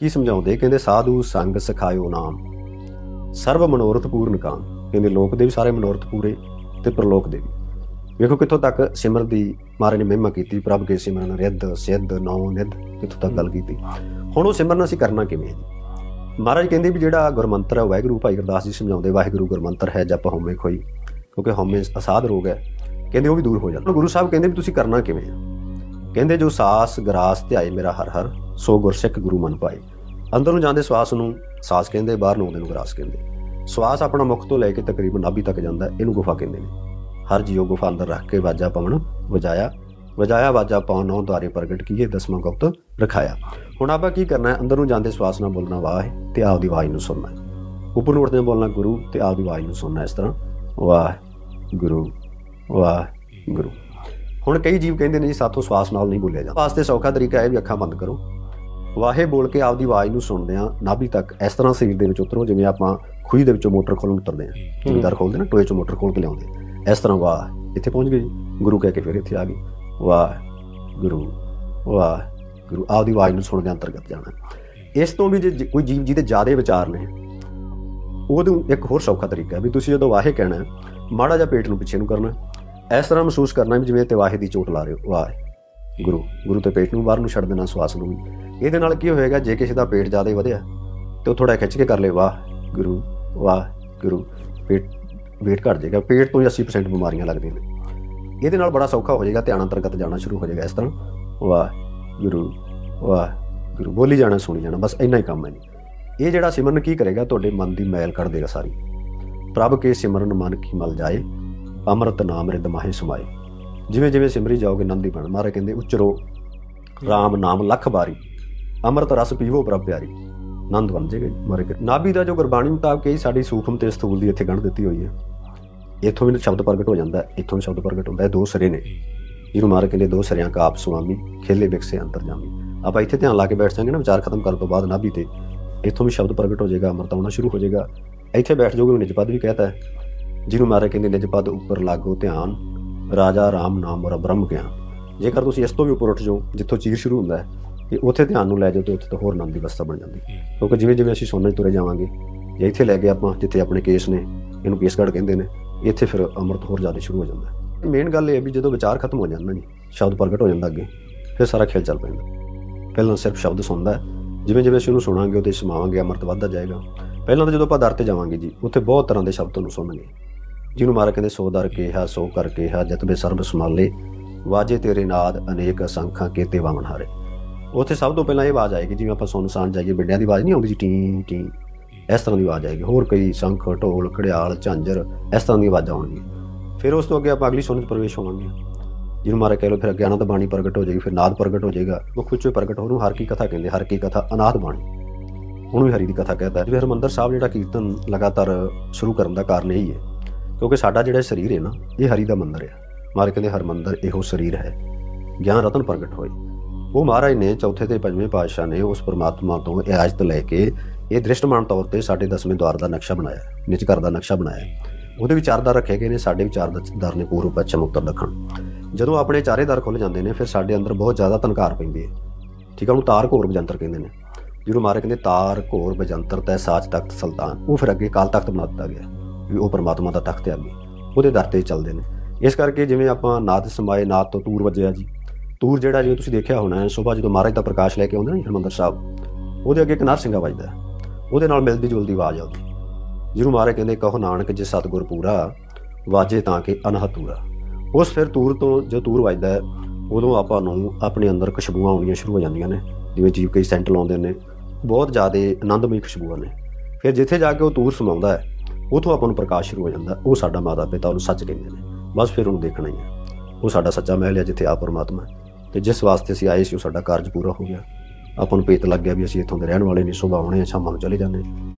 ਕੀ ਸਮਝਾਉਂਦੇ? ਕਹਿੰਦੇ, ਸਾਧੂ ਸੰਗ ਸਿਖਾਇਓ ਨਾਮ। ਸਰਬ ਮਨੋਰਥ ਪੂਰਨ ਕਾਮ। ਕਹਿੰਦੇ, ਲੋਕ ਦੇ ਵੀ ਸਾਰੇ ਮਨੋਰਥ ਪੂਰੇ ਤੇ ਪ੍ਰਲੋਕ ਦੇ ਵੀ। ਵੇਖੋ ਕਿੱਥੋਂ ਤੱਕ ਸਿਮਰ ਦੀ ਮਹਾਰਾਜ ਨੇ ਮਹਿਮਾ ਕੀਤੀ। ਪ੍ਰਭ ਕੇ ਸਿਮਰਨ ਰਿੱਧ, ਸਿੱਧ, ਨੌ ਨਿਧ, ਕਿੱਥੋਂ ਤੱਕ ਗੱਲ ਕੀਤੀ। ਹੁਣ ਉਹ ਸਿਮਰਨ ਅਸੀਂ ਕਰਨਾ ਕਿਵੇਂ ਹੈ ਜੀ? ਮਹਾਰਾਜ ਕਹਿੰਦੇ ਵੀ ਜਿਹੜਾ ਗੁਰਮੰਤਰ ਹੈ, ਵਾਹਿਗੁਰੂ ਭਾਈ ਗੁਰਦਾਸ ਜੀ ਸਮਝਾਉਂਦੇ, ਵਾਹਿਗੁਰੂ ਗੁਰਮੰਤਰ ਹੈ, ਜਪ ਹਉਮੈ ਖੋਈ। ਕਿਉਂਕਿ ਹਉਮੈ ਅਸਾਧ ਰੋਗ ਹੈ। ਕਹਿੰਦੇ, ਉਹ ਵੀ ਦੂਰ ਹੋ ਜਾਂਦਾ। ਗੁਰੂ ਸਾਹਿਬ ਕਹਿੰਦੇ ਵੀ ਤੁਸੀਂ ਕਰਨਾ ਕਿਵੇਂ ਹੈ? ਕਹਿੰਦੇ, ਜੋ ਸਾਸ, ਗਰਾਸ ਧਿਆਏ ਮੇਰਾ ਹਰ ਹਰ ਸੋ ਗੁਰਸਿੱਖ ਗੁਰੂ ਮਨ ਪਾਏ। ਅੰਦਰ ਨੂੰ ਜਾਂਦੇ ਸਵਾਸ ਨੂੰ ਸਾਸ ਕਹਿੰਦੇ, ਬਾਹਰ ਨੂੰ ਆਉਂਦੇ ਨੂੰ ਗਰਾਸ ਕਹਿੰਦੇ। ਸਵਾਸ ਆਪਣਾ ਮੁਖ ਤੋਂ ਲੈ ਕੇ ਤਕਰੀਬਨ ਨਾਭੀ ਤੱਕ ਜਾਂਦਾ, ਇਹਨੂੰ ਗੁਫਾ ਕਹਿੰਦੇ ਨੇ। ਹਰ ਜੀਵ ਗੁਫਾ ਅੰਦਰ ਰੱਖ ਕੇ ਵਾਜਾ ਪਵਨ ਵਜਾਇਆ। ਵਜਾਇਆ, ਵਾਜਾ ਪਾਉ ਨੌ ਦੁਆਰੇ ਪ੍ਰਗਟ ਕੀਏ, ਦਸਵਾਂ ਗੁਪਤ ਰਖਾਇਆ। ਹੁਣ ਆਪਾਂ ਕੀ ਕਰਨਾ ਹੈ? ਅੰਦਰ ਨੂੰ ਜਾਂਦੇ ਸਵਾਸ ਨਾਲ ਬੋਲਣਾ ਵਾਹ ਹੈ ਤੇ ਆਪਦੀ ਆਵਾਜ਼ ਨੂੰ ਸੁਣਨਾ ਹੈ। ਉੱਪਰ ਨੂੰ ਉੱਠਦੇ ਬੋਲਣਾ ਗੁਰੂ ਤੇ ਆਪਦੀ ਆਵਾਜ਼ ਨੂੰ ਸੁਣਨਾ ਇਸ ਤਰ੍ਹਾਂ। ਵਾਹ ਗੁਰੂ ਵਾਹ ਗੁਰੂ। ਹੁਣ ਕਈ ਜੀਵ ਕਹਿੰਦੇ ਨੇ ਜੀ, ਸਾਥੋਂ ਸਵਾਸ ਨਾਲ ਨਹੀਂ ਬੋਲਿਆ ਜਾਂਦਾ। ਵਾਸਤੇ ਸੌਖਾ ਤਰੀਕਾ ਹੈ ਵੀ ਅੱਖਾਂ ਬੰਦ ਕਰੋ। ਵਾਹੇ ਬੋਲ ਕੇ ਆਪਦੀ ਆਵਾਜ਼ ਨੂੰ ਸੁਣਦੇ ਆ ਨਾਭੀ ਤੱਕ ਇਸ ਤਰ੍ਹਾਂ ਸਰੀਰ ਦੇ ਵਿੱਚ ਉਤਰੋ ਜਿਵੇਂ ਆਪਾਂ ਖੂਹੀ ਦੇ ਵਿੱਚੋਂ ਮੋਟਰ ਖੋਲਣ ਉਤਰਦੇ ਆ ਜ਼ਿਮੀਦਾਰ ਖੋਲਦੇ ਨਾ ਟੋਏ ਚੋਂ ਮੋਟਰ ਖੋਲ ਕੇ ਲਿਆਉਂਦੇ। ਆ। ਇਸ ਤਰ੍ਹਾਂ ਵਾਹ ਇੱਥੇ ਪਹੁੰਚ ਗਏ ਜੀ। ਗੁਰੂ ਕਹਿ ਕੇ ਫਿਰ ਇੱਥੇ ਆ ਗਏ। ਵਾਹ ਗੁਰੂ ਵਾਹ ਗੁਰੂ। ਆਪਦੀ ਆਵਾਜ਼ ਨੂੰ ਸੁਣਦੇ ਅੰਤਰਗਤ ਜਾਣਾ। ਇਸ ਤੋਂ ਵੀ ਜੇ ਜ- ਕੋਈ ਜੀਵ ਜਿਹਦੇ ਜ਼ਿਆਦੇ ਵਿਚਾਰ ਨੇ ਉਹਨੂੰ ਇੱਕ ਹੋਰ ਸੌਖਾ ਤਰੀਕਾ ਹੈ ਵੀ ਤੁਸੀਂ ਜਦੋਂ ਵਾਹੇ ਕਹਿਣਾ ਮਾੜਾ ਜਿਹਾ ਪੇਟ ਨੂੰ ਪਿੱਛੇ ਨੂੰ ਕਰਨਾ। ਇਸ ਤਰ੍ਹਾਂ ਮਹਿਸੂਸ ਕਰਨਾ ਵੀ ਜਿਵੇਂ ਤੇ ਵਾਹੇ ਦੀ ਚੋਟ ਲਾ ਰਹੇ ਹੋ। ਵਾਹ। ਗੁਰੂ ਗੁਰੂ ਤੇ ਪੇਟ ਨੂੰ ਬਾਹਰ ਨੂੰ ਛੱਡ ਦੇਣਾ, ਸਵਾਸ ਨੂੰ ਵੀ। ਇਹਦੇ ਨਾਲ ਕੀ ਹੋਏਗਾ, ਜੇ ਕਿਸੇ ਦਾ ਪੇਟ ਜ਼ਿਆਦਾ ਵਧਿਆ, ਤੇ ਉਹ ਥੋੜਾ ਖਿੱਚ ਕੇ ਕਰ ਲੇ, ਵਾਹ, ਗੁਰੂ ਵਾਹ, ਗੁਰੂ, ਪੇਟ ਵੇਟ ਘਟ ਜਾਏਗਾ। ਪੇਟ ਤੋਂ ਹੀ 80% ਬਿਮਾਰੀਆਂ ਲੱਗਦੀਆਂ ਨੇ। ਇਹਦੇ ਨਾਲ ਬੜਾ ਸੌਖਾ ਹੋ ਜਾਏਗਾ, ਧਿਆਨ ਅੰਤਰਗਤ ਜਾਣਾ ਸ਼ੁਰੂ ਹੋ ਜਾਏਗਾ ਇਸ ਤਰ੍ਹਾਂ। ਵਾਹ, ਗੁਰੂ ਵਾਹ, ਗੁਰੂ, ਬੋਲੀ ਜਾਣਾ, ਸੁਣੀ ਜਾਣਾ, ਬਸ ਇੰਨਾ ਹੀ ਕੰਮ ਹੈ ਜੀ। ਇਹ ਜਿਹੜਾ ਸਿਮਰਨ ਕੀ ਕਰੇਗਾ, ਤੁਹਾਡੇ ਮਨ ਦੀ ਮੈਲ ਕੱਢ ਦੇਗਾ ਸਾਰੀ। ਪ੍ਰਭ ਕੇ ਸਿਮਰਨ ਮਨ ਕੀ ਮਲ ਜਾਏ, ਅੰਮ੍ਰਿਤ ਨਾਮ ਰਿਦ ਸਮਾਏ। ਜਿਵੇਂ ਜਿਵੇਂ ਸਿਮਰੀ ਜਾਓਗੇ ਨੰਦੀ ਬਣ ਮਾਰੇ ਕਹਿੰਦੇ, ਉਚਰੋ RAM ਨਾਮ ਲੱਖ ਬਾਰੀ ਅੰਮ੍ਰਿਤ ਰਸ ਪੀਵੋ ਪ੍ਰਭ ਪਿਆਰੀ। ਨੰਦ ਬਣ ਜਾਏਗਾ ਜੀ ਮਾਰੇ ਕਹਿੰਦੇ। ਨਾਭੀ ਦਾ ਜੋ ਗੁਰਬਾਣੀ ਮੁਤਾਬਕ ਇਹ ਸਾਡੀ ਸੂਖਮ ਤੇ ਸਥੂਲ ਦੀ ਇੱਥੇ ਗੰਢ ਦਿੱਤੀ ਹੋਈ ਹੈ। ਇੱਥੋਂ ਵੀ ਸ਼ਬਦ ਪ੍ਰਗਟ ਹੋ ਜਾਂਦਾ ਇੱਥੋਂ ਵੀ ਸ਼ਬਦ ਪ੍ਰਗਟ ਹੁੰਦਾ ਹੈ, ਦੋ ਸਿਰੇ ਨੇ। ਜਿਹਨੂੰ ਮਾਰੇ ਕਹਿੰਦੇ, ਦੋ ਸਿਰਿਆਂ ਕਾ ਆਪ ਸੁਆਮੀ, ਖੇਲੇ ਵਿਕਸੇ ਅੰਤਰ ਜਾਮੀ ਆਪਾਂ ਇੱਥੇ ਧਿਆਨ ਲਾ ਕੇ ਬੈਠ ਜਾਂਗੇ ਨਾ, ਵਿਚਾਰ ਖਤਮ ਕਰਨ ਤੋਂ ਬਾਅਦ ਨਾਭੀ ਤੇ। ਇੱਥੋਂ ਵੀ ਸ਼ਬਦ ਪ੍ਰਗਟ ਹੋ ਜਾਏਗਾ, ਅੰਮ੍ਰਿਤ ਆਉਣਾ ਸ਼ੁਰੂ ਹੋ ਜਾਏਗਾ। ਇੱਥੇ ਬੈਠ ਜਾਓਗੇ ਨਿਜ ਪਦ ਵੀ ਕਹਤਾ ਹੈ। ਜਿਹਨੂੰ ਮਾਰੇ ਕਹਿੰਦੇ, ਨਿਜ ਪਦ ਉੱਪਰ ਲਾਗੋ ਧਿਆਨ ਰਾਜਾ ਰਾਮ ਨਾਮ ਔਰ ਬ੍ਰਹਮ ਗਿਆਨ। ਜੇਕਰ ਤੁਸੀਂ ਇਸ ਤੋਂ ਵੀ ਉੱਪਰ ਉੱਠ ਜਾਓ ਜਿੱਥੋਂ ਚੀਰ ਸ਼ੁਰੂ ਹੁੰਦਾ ਹੈ ਕਿ ਉੱਥੇ ਧਿਆਨ ਨੂੰ ਲੈ ਜਾਓ ਤੇ ਉੱਥੇ ਤਾਂ ਹੋਰ ਆਨੰਦ ਦੀ ਅਵਸਥਾ ਬਣ ਜਾਂਦੀ। ਕਿਉਂਕਿ ਜਿਵੇਂ ਜਿਵੇਂ ਅਸੀਂ ਸੋਨੇ ਤੁਰੇ ਜਾਵਾਂਗੇ ਜੇ ਇੱਥੇ ਲੈ ਗਏ ਆਪਾਂ ਜਿੱਥੇ ਆਪਣੇ ਕੇਸ ਨੇ ਇਹਨੂੰ ਕੇਸਗੜ ਕਹਿੰਦੇ ਨੇ ਇੱਥੇ ਫਿਰ ਅੰਮ੍ਰਿਤ ਹੋਰ ਜ਼ਿਆਦਾ ਸ਼ੁਰੂ ਹੋ ਜਾਂਦਾ ਹੈ। ਮੇਨ ਗੱਲ ਇਹ ਹੈ ਵੀ ਜਦੋਂ ਵਿਚਾਰ ਖਤਮ ਹੋ ਜਾਂਦਾ ਜੀ ਸ਼ਬਦ ਪ੍ਰਗਟ ਹੋ ਜਾਂਦਾ ਅੱਗੇ ਫਿਰ ਸਾਰਾ ਖੇਲ ਚੱਲ ਪੈਂਦਾ। ਪਹਿਲਾਂ ਸਿਰਫ ਸ਼ਬਦ ਸੁਣਦਾ ਹੈ। ਜਿਵੇਂ ਜਿਵੇਂ ਅਸੀਂ ਉਹਨੂੰ ਸੁਣਾਂਗੇ ਉਹਦੇ ਸਮਾਵਾਂਗੇ ਅੰਮ੍ਰਿਤ ਵੱਧਦਾ ਜਾਏਗਾ। ਪਹਿਲਾਂ ਤਾਂ ਜਦੋਂ ਆਪਾਂ ਦਰ ਤੇ ਜਾਵਾਂਗੇ ਜੀ ਉੱਥੇ ਬਹੁਤ ਤਰ੍ਹਾਂ ਦੇ ਸ਼ਬਦ ਤੁਹਾਨੂੰ ਸੁਣਨਗੇ। ਜਿਹਨੂੰ ਮਾਰਾ ਕਹਿੰਦੇ ਸੋ ਦਰ ਕਿਹਾ ਸੋ ਕਰ ਕਿਹਾ ਜਤਬੇ ਸਰਬ ਸਮਾਲੇ ਵਾਜੇ ਤੇਰੇ ਨਾਦ ਅਨੇਕ ਸੰਖਾਂ ਕੇਤੇ ਵਾਵਨ ਹਾਰੇ। ਉੱਥੇ ਸਭ ਤੋਂ ਪਹਿਲਾਂ ਇਹ ਆਵਾਜ਼ ਆਏਗੀ, ਜਿਵੇਂ ਆਪਾਂ ਸੁਨਸਾਨ ਜਾਈਏ, ਬਿੰਡਿਆਂ ਦੀ ਆਵਾਜ਼ ਨਹੀਂ ਆਉਂਦੀ ਜੀ, ਟੀ ਟੀ। ਇਸ ਤਰ੍ਹਾਂ ਦੀ ਆਵਾਜ਼ ਆਏਗੀ। ਹੋਰ ਕਈ ਸ਼ੰਖ, ਢੋਲ, ਘੜਿਆਲ, ਝਾਂਜਰ, ਇਸ ਤਰ੍ਹਾਂ ਦੀ ਆਵਾਜ਼ਾਂ ਆਉਣਗੀਆਂ। ਫਿਰ ਉਸ ਤੋਂ ਅੱਗੇ ਆਪਾਂ ਅਗਲੀ ਸੁਣਨ 'ਚ ਪ੍ਰਵੇਸ਼ ਹੋਵਾਂਗੇ। ਜਿਹਨੂੰ ਮਾਰਾ ਕਹਿ ਲਓ, ਫਿਰ ਅੱਗੇ ਆਨੰਦ ਬਾਣੀ ਪ੍ਰਗਟ ਹੋ ਜਾਏਗੀ, ਫਿਰ ਨਾਦ ਪ੍ਰਗਟ ਹੋ ਜਾਏਗਾ। ਮੁੱਖ ਵਿੱਚੋਂ ਪ੍ਰਗਟ ਹੋ ਉਹਨੂੰ ਹਰ ਕੀ ਕਥਾ ਕਹਿੰਦੇ, ਹਰ ਕੀ ਕਥਾ ਅਨਾਦ ਬਾਣੀ। ਉਹਨੂੰ ਵੀ ਹਰੀ ਦੀ ਕਥਾ ਕਹਿੰਦਾ ਜਿਵੇਂ ਹਰਿਮੰਦਰ ਸਾਹਿਬ ਜਿਹੜਾ ਕੀਰਤਨ ਲਗਾਤਾਰ ਸ਼ੁਰੂ ਕਰਨ ਦਾ ਕਾਰਨ ਇਹੀ ਹੈ। ਕਿਉਂਕਿ ਸਾਡਾ ਜਿਹੜਾ ਸਰੀਰ ਹੈ ਨਾ, ਇਹ ਹਰੀ ਦਾ ਮੰਦਰ ਹੈ। ਮਾਰੇ ਕਹਿੰਦੇ ਹਰ ਮੰਦਰ ਇਹੋ ਸਰੀਰ ਹੈ। ਗਿਆਨ ਰਤਨ ਪ੍ਰਗਟ ਹੋਏ। ਉਹ ਮਹਾਰਾਜ ਨੇ ਚੌਥੇ ਤੇ ਪੰਜਵੇਂ ਪਾਤਸ਼ਾਹ ਨੇ ਉਸ ਪਰਮਾਤਮਾ ਤੋਂ ਇਜਾਜ਼ਤ ਲੈ ਕੇ ਇਹ ਦ੍ਰਿਸ਼ਟਮਾਨ ਤੌਰ ਤੇ ਸਾਡੇ ਦਸਵੇਂ ਦਵਾਰ ਦਾ ਨਕਸ਼ਾ ਬਣਾਇਆ, ਨਿਜ ਘਰ ਦਾ ਨਕਸ਼ਾ ਬਣਾਇਆ। ਉਹਦੇ ਵੀ ਚਾਰ ਰੱਖੇ ਗਏ ਨੇ, ਸਾਡੇ ਵਿਚਾਰ ਦਰ ਨੇ ਪੂਰਬ ਪੱਛਮ ਉੱਤਰ ਦੱਖਣ। ਜਦੋਂ ਆਪਣੇ ਚਾਰੇ ਦਰ ਖੁੱਲ ਜਾਂਦੇ ਨੇ, ਫਿਰ ਸਾਡੇ ਅੰਦਰ ਬਹੁਤ ਜ਼ਿਆਦਾ ਤਨਕਾਰ ਪੈਂਦੀ ਹੈ ਠੀਕ ਹੈ ਉਹਨੂੰ ਤਾਰ ਘੋਰ ਬਜੰਤਰ ਕਹਿੰਦੇ ਨੇ। ਜਿਹਨੂੰ ਮਾਰੇ ਕਹਿੰਦੇ ਤਾਰ ਘੋਰ ਬਜੰਤਰ ਤੈ ਸਾਚ ਤਖਤ ਸੁਲਤਾਨ। ਉਹ ਫਿਰ ਅੱਗੇ ਕਾਲ ਤਖਤ ਬਣਾ ਦਿੱਤਾ ਗਿਆ। ਵੀ ਉਹ ਪਰਮਾਤਮਾ ਦਾ ਤਖਤ ਹੈ ਅੱਗੇ। ਉਹਦੇ ਦਰ ਤੇ ਹੀ ਚੱਲਦੇ ਨੇ। ਇਸ ਕਰਕੇ ਜਿਵੇਂ ਆਪਾਂ ਨਾਦ ਸਮਾਏ ਨਾਦ ਤੋਂ ਤੂਰ ਵੱਜਿਆ ਜੀ। ਤੂਰ ਜਿਹੜਾ ਜਿਵੇਂ ਤੁਸੀਂ ਦੇਖਿਆ ਹੋਣਾ ਹੈ ਸਵੇਰ ਜਦੋਂ ਮਹਾਰਾਜ ਦਾ ਪ੍ਰਕਾਸ਼ ਲੈ ਕੇ ਆਉਂਦੇ ਨੇ ਹਰਮੰਦਰ ਸਾਹਿਬ, ਉਹਦੇ ਅੱਗੇ ਇੱਕ ਨਰਸਿੰਘਾ ਵੱਜਦਾ ਉਹਦੇ ਨਾਲ ਮਿਲਦੀ ਜੁਲਦੀ ਆਵਾਜ਼ ਆਉਂਦੀ ਜਿਹਨੂੰ ਮਹਾਰਾਜ ਕਹਿੰਦੇ, ਕਹੋ ਨਾਨਕ, ਜੇ ਸਤਿਗੁਰ ਪੂਰਾ, ਵਾਜੇ ਤਾਂ ਕਿ ਅਨਹਤੂਰਾ ਉਸ ਫਿਰ ਤੂਰ ਤੋਂ ਜੋ ਤੂਰ ਵੱਜਦਾ ਉਦੋਂ ਆਪਾਂ ਨੂੰ ਆਪਣੇ ਅੰਦਰ ਖੁਸ਼ਬੂਆਂ ਆਉਣੀਆਂ ਸ਼ੁਰੂ ਹੋ ਜਾਂਦੀਆਂ ਨੇ। ਜਿਵੇਂ ਜੀਵ ਕਈ ਸੈਂਟ ਲਾਉਂਦੇ ਨੇ। ਬਹੁਤ ਜ਼ਿਆਦਾ ਆਨੰਦਮਈ ਖੁਸ਼ਬੂਆਂ ਨੇ। ਫਿਰ ਜਿੱਥੇ ਜਾ ਕੇ ਉਹ ਤੂਰ ਸਮਾਉਂਦਾ ਹੈ ਉਥੋਂ ਆਪਾਂ ਨੂੰ ਪ੍ਰਕਾਸ਼ ਸ਼ੁਰੂ ਹੋ ਜਾਂਦਾ। ਉਹ ਸਾਡਾ ਮਾਤਾ ਪਿਤਾ ਉਹਨੂੰ ਸੱਚ ਕਹਿੰਦੇ ਨੇ। ਬਸ ਫਿਰ ਉਹਨੂੰ ਦੇਖਣਾ ਹੀ ਹੈ ਉਹ ਸਾਡਾ ਸੱਚਾ ਮਹਿਲ ਹੈ ਜਿੱਥੇ ਆ ਪਰਮਾਤਮਾ ਹੈ। ਤੇ ਜਿਸ ਵਾਸਤੇ ਅਸੀਂ ਆਏ ਸੀ, ਉਹ ਸਾਡਾ ਕਾਰਜ ਪੂਰਾ ਹੋ ਗਿਆ। ਆਪਾਂ ਨੂੰ ਪੇਤ ਲੱਗ ਗਿਆ ਵੀ ਅਸੀਂ ਇੱਥੋਂ ਦੇ ਰਹਿਣ ਵਾਲੇ ਨਹੀਂ, ਸੁਭਾਅ ਆਉਣੇ ਆ, ਸ਼ਾਮਾਂ ਨੂੰ ਚਲੇ ਜਾਂਦੇ ਹਾਂ।